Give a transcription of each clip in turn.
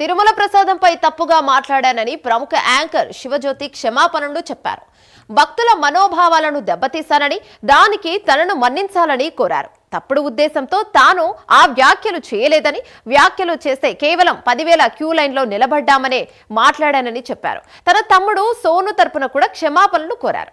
తిరుమల ప్రసాదంపై తప్పుగా మాట్లాడానని ప్రముఖ యాంకర్ శివజ్యోతి క్షమాపణలు చెప్పారు. భక్తుల మనోభావాలను దెబ్బతీశానని దానికి తనను మన్నించాలని కోరారు. తప్పుడు ఉద్దేశంతో తాను ఆ వ్యాఖ్యలు చేయలేదని వ్యాఖ్యలు చేస్తే కేవలం పదివేల క్యూ లైన్లో నిలబడ్డామనే మాట్లాడానని చెప్పారు. తన తమ్ముడు సోను తరపున కూడా క్షమాపణలు కోరారు.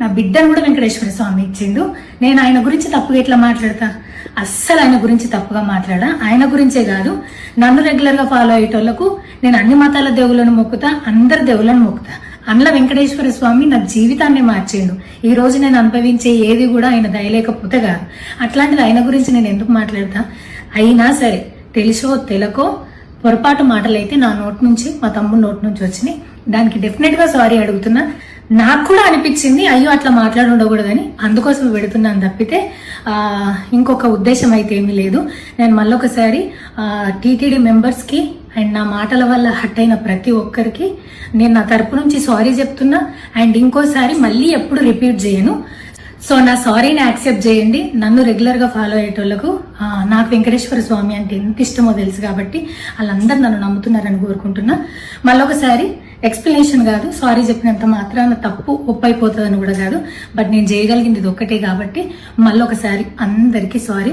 నా బిడ్డను కూడా వెంకటేశ్వర స్వామి ఇచ్చిండు. నేను ఆయన గురించి తప్పుగా ఎట్లా మాట్లాడతా? అస్సలు ఆయన గురించి తప్పుగా మాట్లాడా? ఆయన గురించే కాదు. నన్ను రెగ్యులర్గా ఫాలో అయ్యేటోళ్ళకు నేను అన్ని మతాల దేవులను మొక్కుతా అందరి దేవులను మొక్కుతా. అందులో వెంకటేశ్వర స్వామి నా జీవితాన్ని మార్చేయండు. ఈ రోజు నేను అనుభవించే ఏది కూడా ఆయన దయలేకపోతే కాదు. అట్లాంటిది ఆయన గురించి నేను ఎందుకు మాట్లాడతా? అయినా సరే తెలుసో తెలకో పొరపాటు మాటలైతే నా నోట్ నుంచి మా తమ్ముడు నోట్ నుంచి వచ్చినాయి. దానికి డెఫినెట్గా సారీ అడుగుతున్నా. నాకు కూడా అనిపించింది అయ్యో అట్లా మాట్లాడి ఉండకూడదని అందుకోసం పెడుతున్నాను తప్పితే ఇంకొక ఉద్దేశం అయితే ఏమీ లేదు. నేను మళ్ళొకసారి టీటీడీ మెంబర్స్కి అండ్ నా మాటల వల్ల హట్ అయిన ప్రతి ఒక్కరికి నేను నా తరపు నుంచి సారీ చెప్తున్నా అండ్ ఇంకోసారి మళ్ళీ ఎప్పుడు రిపీట్ చేయను. సో నా సారీని యాక్సెప్ట్ చేయండి. నన్ను రెగ్యులర్గా ఫాలో అయ్యేటోళ్ళకు నాకు వెంకటేశ్వర స్వామి అంటే ఎంత ఇష్టమో తెలుసు కాబట్టి వాళ్ళందరూ నన్ను నమ్ముతున్నారని కోరుకుంటున్నా. మళ్ళొకసారి ఎక్స్ప్లెనేషన్ కాదు సారీ చెప్పినంత మాత్రాన తప్పు ఒప్పైపోతుందని కూడా కాదు. బట్ నేను చేయగలిగింది ఇది ఒక్కటే కాబట్టి మళ్ళొకసారి అందరికీ సారీ.